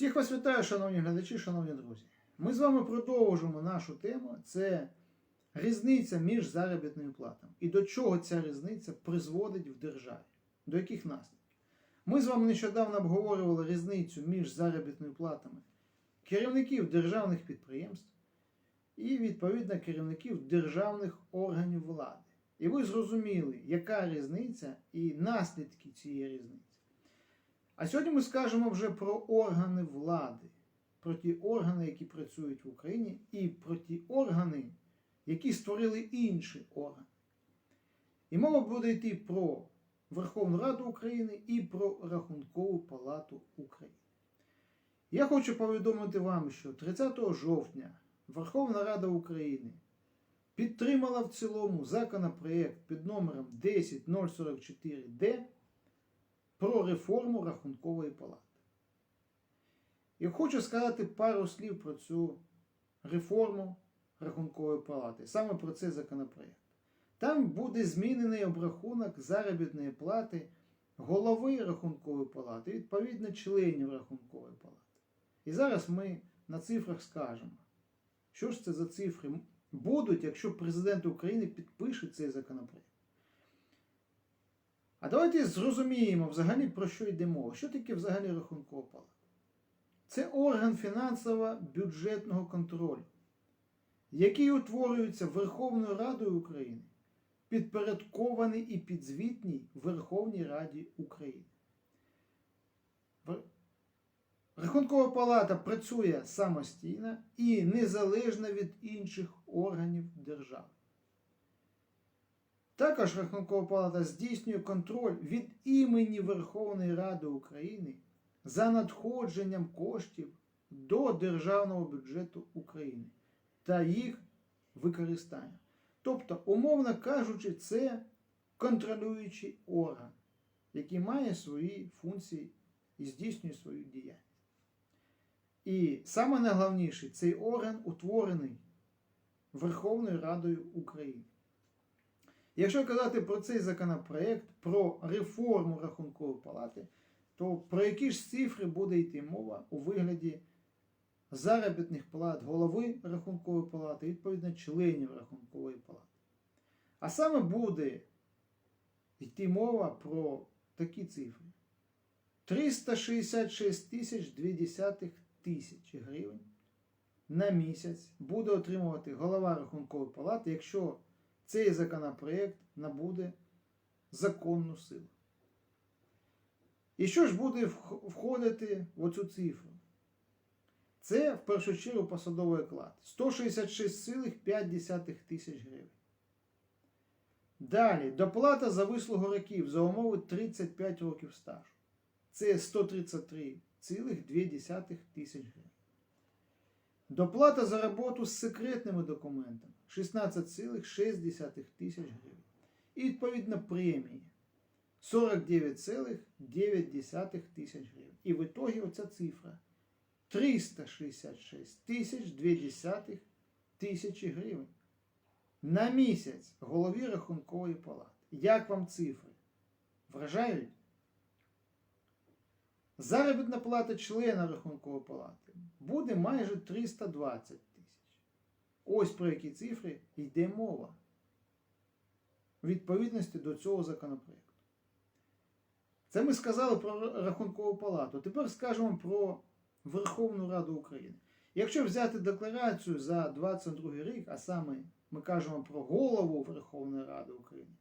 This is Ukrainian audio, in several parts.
Всіх вас вітаю, шановні глядачі, шановні друзі. Ми з вами продовжимо нашу тему. Це різниця між заробітними платами. І до чого ця різниця призводить в державі? До яких наслідків? Ми з вами нещодавно обговорювали різницю між заробітними платами керівників державних підприємств і, відповідно, керівників державних органів влади. І ви зрозуміли, яка різниця і наслідки цієї різниці. А сьогодні ми скажемо вже про органи влади, про ті органи, які працюють в Україні, і про ті органи, які створили інші органи. І мова буде йти про Верховну Раду України і про Рахункову Палату України. Я хочу повідомити вам, що 30 жовтня Верховна Рада України підтримала в цілому законопроект під номером 10044Д про реформу Рахункової палати. І хочу сказати пару слів про цю реформу Рахункової палати, саме про цей законопроект. Там буде змінений обрахунок заробітної плати голови Рахункової палати, відповідно членів Рахункової палати. І зараз ми на цифрах скажемо, що ж це за цифри будуть, якщо президент України підпише цей законопроект. А давайте зрозуміємо взагалі, про що йде мова. Що таке взагалі рахункова палата? Це орган фінансово-бюджетного контролю, який утворюється Верховною Радою України, підпорядкований і підзвітній Верховній Раді України. Рахункова палата працює самостійно і незалежно від інших органів держави. Також Рахункова палата здійснює контроль від імені Верховної Ради України за надходженням коштів до Державного бюджету України та їх використання. Тобто, умовно кажучи, це контролюючий орган, який має свої функції і здійснює свою діяльність. І саме найголовніше, цей орган утворений Верховною Радою України. Якщо казати про цей законопроект, про реформу Рахункової палати, то про які ж цифри буде йти мова у вигляді заробітних плат голови Рахункової палати, відповідно, членів Рахункової палати. А саме буде йти мова про такі цифри: 366 тисяч 2 тисячі гривень на місяць буде отримувати голова Рахункової палати, якщо цей законопроект набуде законну силу. І що ж буде входити в оцю цифру? Це в першу чергу посадовий оклад 166,5 тисяч гривень. Далі доплата за вислугу років за умови 35 років стажу. Це 133,2 тисяч гривень. Доплата за роботу з секретними документами 16,6 тисяч гривень. І відповідно премії 49,9 тисяч гривень. І в ітогі оця цифра 366 тисяч 2 тисячі гривень. На місяць голові рахункової палати. Як вам цифри? Вражають? Заробітна плата члена рахункової палати буде майже 320 тисяч. Ось про які цифри йде мова відповідності до цього законопроекту. Це ми сказали про рахункову палату. Тепер скажемо про Верховну Раду України. Якщо взяти декларацію за 22 рік, а саме ми кажемо про голову Верховної Ради України,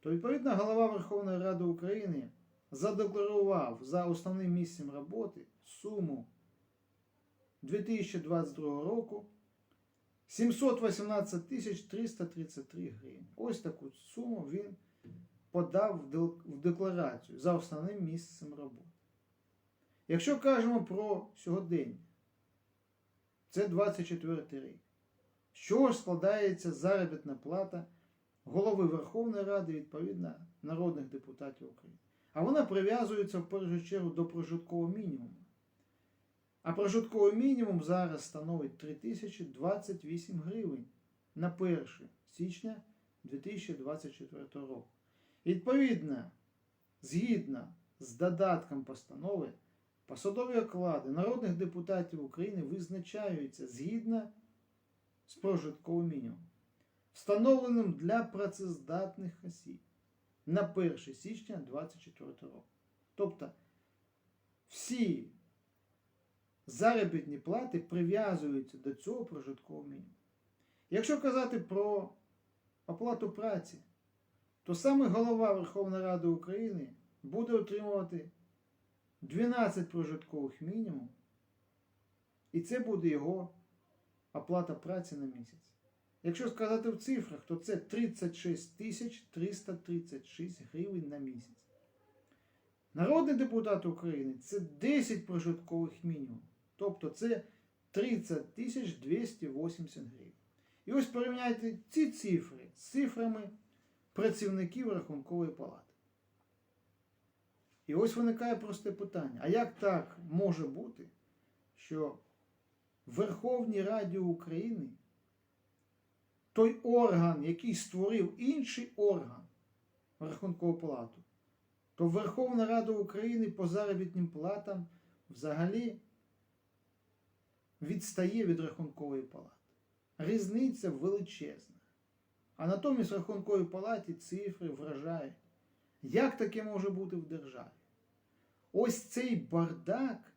то відповідно голова Верховної Ради України задекларував за основним місцем роботи суму 2022 року 718 тисяч 333 гривень. Ось таку суму він подав в декларацію за основним місцем роботи. Якщо кажемо про сьогодення, це 24 рік. З чого ж складається заробітна плата голови Верховної Ради, відповідно, народних депутатів України? А вона прив'язується в першу чергу до прожиткового мінімуму. А прожитковий мінімум зараз становить 3028 гривень на 1 січня 2024 року. Відповідно, згідно з додатком постанови, посадові оклади народних депутатів України визначаються згідно з прожитковим мінімумом, встановленим для працездатних осіб на 1 січня 2024 року. Тобто всі заробітні плати прив'язуються до цього прожиткового мінімуму. Якщо казати про оплату праці, то саме голова Верховної Ради України буде отримувати 12 прожиткових мінімум, і це буде його оплата праці на місяць. Якщо сказати в цифрах, то це 36 тисяч 336 гривень на місяць. Народний депутат України це 10 прожиткових мінімум. Тобто це 30 280 гривень. І ось порівняйте ці цифри з цифрами працівників Рахункової палати. І ось виникає просте питання: а як так може бути, що в Верховній Раді України той орган, який створив інший орган Рахункову палату, то Верховна Рада України по заробітним платам взагалі відстає від Рахункової палати. Різниця величезна. А натомість в Рахунковій палаті цифри вражають. Як таке може бути в державі? Ось цей бардак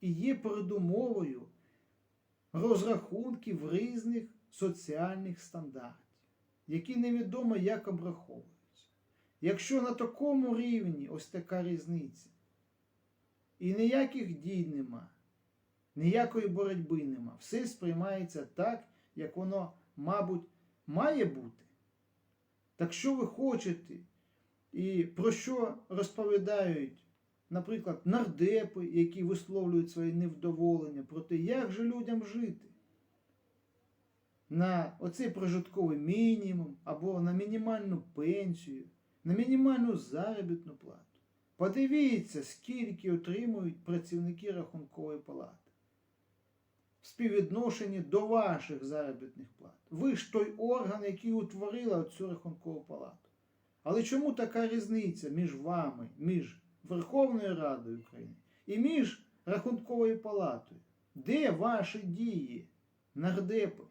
і є передумовою розрахунків різних соціальних стандартів, які невідомо як обраховуються. Якщо на такому рівні ось така різниця, і ніяких дій нема, ніякої боротьби нема, все сприймається так, як воно, мабуть, має бути. Так що ви хочете, і про що розповідають, наприклад, нардепи, які висловлюють своє невдоволення про те, як же людям жити? На оцей прожитковий мінімум або на мінімальну пенсію, на мінімальну заробітну плату. Подивіться, скільки отримують працівники рахункової палати. В співвідношенні до ваших заробітних плат. Ви ж той орган, який утворила цю рахункову палату. Але чому така різниця між вами, між Верховною Радою України і між Рахунковою палатою? Де ваші дії, нардепи?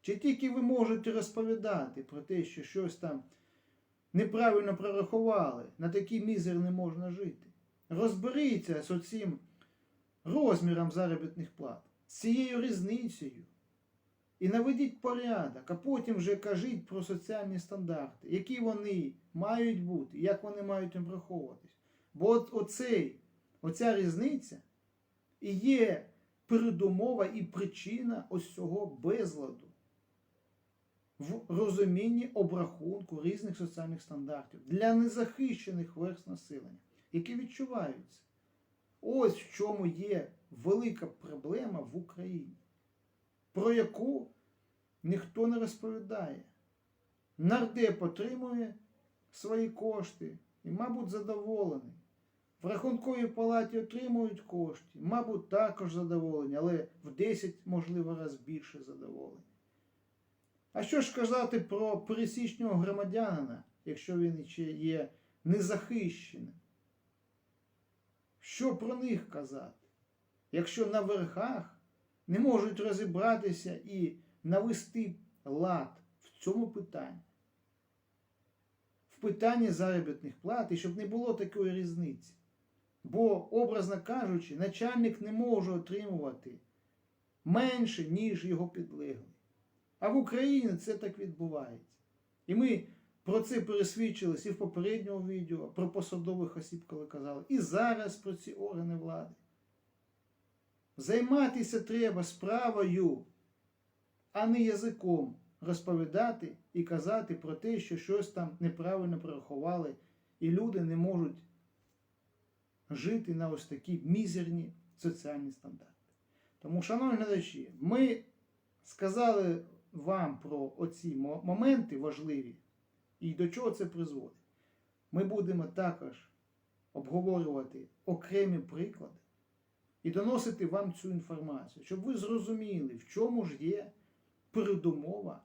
Чи тільки ви можете розповідати про те, що щось там неправильно прорахували, на такий мізер не можна жити? Розберіться з оцим розміром заробітних плат, з цією різницею. І наведіть порядок, а потім вже кажіть про соціальні стандарти, які вони мають бути, як вони мають обраховуватись. Бо от оцей, оця різниця і є передумова і причина ось цього безладу в розумінні обрахунку різних соціальних стандартів для незахищених верст населення, які відчуваються. Ось в чому є велика проблема в Україні, про яку ніхто не розповідає. Нардеп отримує свої кошти і, мабуть, задоволений. В рахунковій палаті отримують кошти, мабуть, також задоволені, але в 10, можливо, раз більше задоволені. А що ж казати про пересічного громадянина, якщо він ще є незахищеним? Що про них казати? Якщо на верхах не можуть розібратися і навести лад в цьому питанні, в питанні заробітних плат, і щоб не було такої різниці. Бо, образно кажучи, начальник не може отримувати менше, ніж його підлеглий. А в Україні це так відбувається. І ми про це пересвідчилися і в попередньому відео про посадових осіб, коли казали, і зараз про ці органи влади. Займатися треба справою, а не язиком розповідати і казати про те, що щось там неправильно прорахували, і люди не можуть жити на ось такі мізерні соціальні стандарти. Тому, шановні глядачі, ми сказали вам про оці моменти важливі і до чого це призводить. Ми будемо також обговорювати окремі приклади і доносити вам цю інформацію, щоб ви зрозуміли, в чому ж є передумова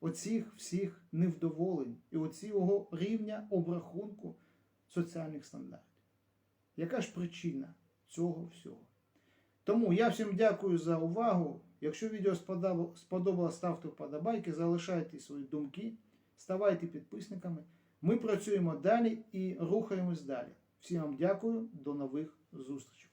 оцих всіх невдоволень і оцього рівня обрахунку соціальних стандартів. Яка ж причина цього всього? Тому я всім дякую за увагу. Якщо відео сподобало- сподобалось, ставте вподобайки, залишайте свої думки, ставайте підписниками. Ми працюємо далі і рухаємось далі. Всім вам дякую, до нових зустрічей.